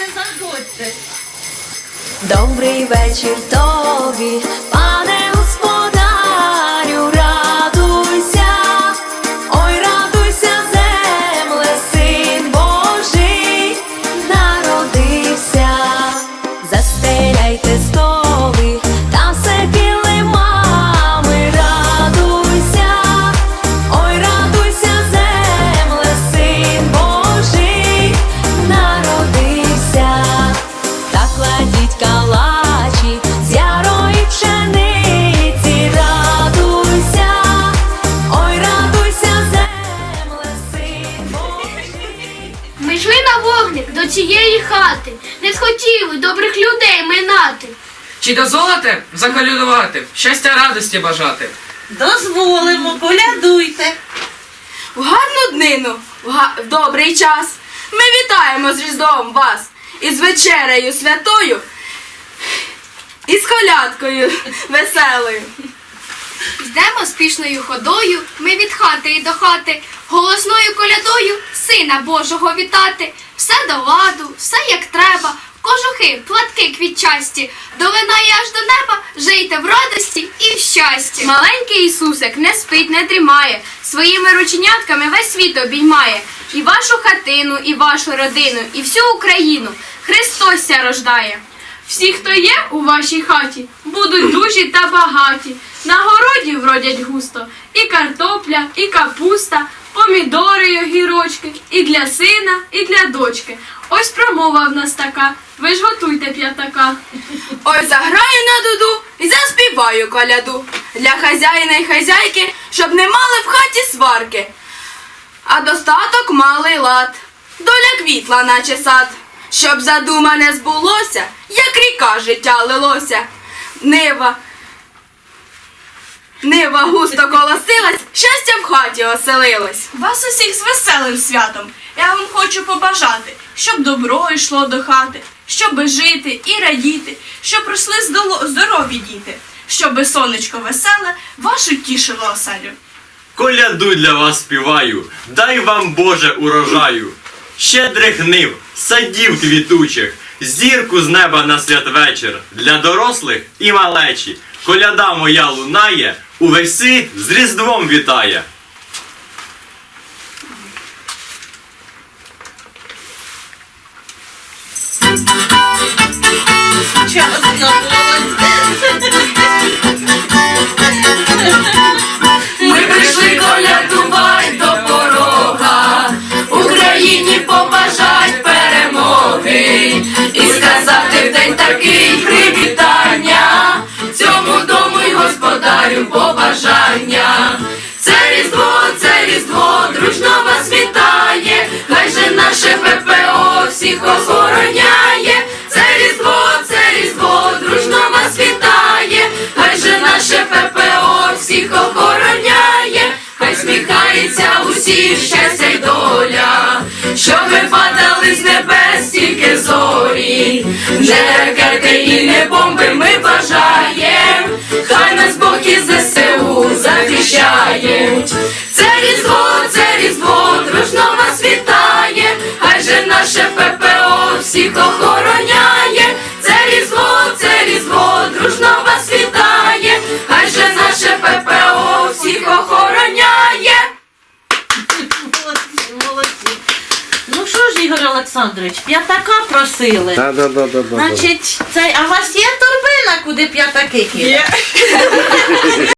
Заходьте, заходьте. Добрий вечір тобі, до цієї хати, не схотіли добрих людей минати. Чи дозволите заколюдувати, щастя радості бажати? Дозволимо, колядуйте. В гарну днину, в, га- в добрий час. Ми вітаємо з Різдвом вас із вечерею святою і з колядкою веселою. Йдемо спішною ходою, ми від хати і до хати, голосною колядою сина Божого вітати. Все до ладу, все як треба, кожухи, платки квітчасті, до вина і аж до неба, жийте в радості і в щасті. Маленький Ісусик не спить, не дрімає, своїми рученятками весь світ обіймає. І вашу хатину, і вашу родину, і всю Україну Христос ся рождає. Всі, хто є у вашій хаті, будуть дужі та багаті. На городі вродять густо і картопля, і капуста, помідори й огірочки, і для сина, і для дочки. Ось промова в нас така. Ви ж готуйте п'ятака. Ой, заграю на дуду і заспіваю коляду для хазяїна й хазяйки, щоб не мали в хаті сварки. А достаток малий лад, доля квітла, наче сад, щоб задумане збулося, як ріка життя лилося. Нива. Нива густо колосилась, щастя в хаті оселилось. Вас усіх з веселим святом. Я вам хочу побажати, щоб добро йшло до хати, щоб жити і радіти, щоб росли здорові діти, щоб сонечко веселе вашу тішило оселю. Коляду для вас співаю, дай вам Боже урожаю. Щедрих нив, садів квітучих, зірку з неба на святвечір, для дорослих і малечі. Коляда моя лунає, увесь світ з Різдвом вітає. Ми різдво, дружно вас вітає, хай же наше ППО всіх охороняє. Це різдво, це різдво, дружно вас вітає, хай же наше ППО всіх охороняє, хай сміхається усім щастя й доля, щоб ви падали з небес тільки зорі, не ракети і не бомби ми бажаєм, хай нас Бог і ЗСУ захищають. Всіх охороняє. Це різдво, це різдво, дружно вас вітає, хай же наше ППО всіх охороняє. Молодці, молодці. Ну що ж, Ігор Олександрович, п'ятака просили. Да, да, да, да, да. Значить, цей, а у вас є торбина, куди п'ятаки кидати?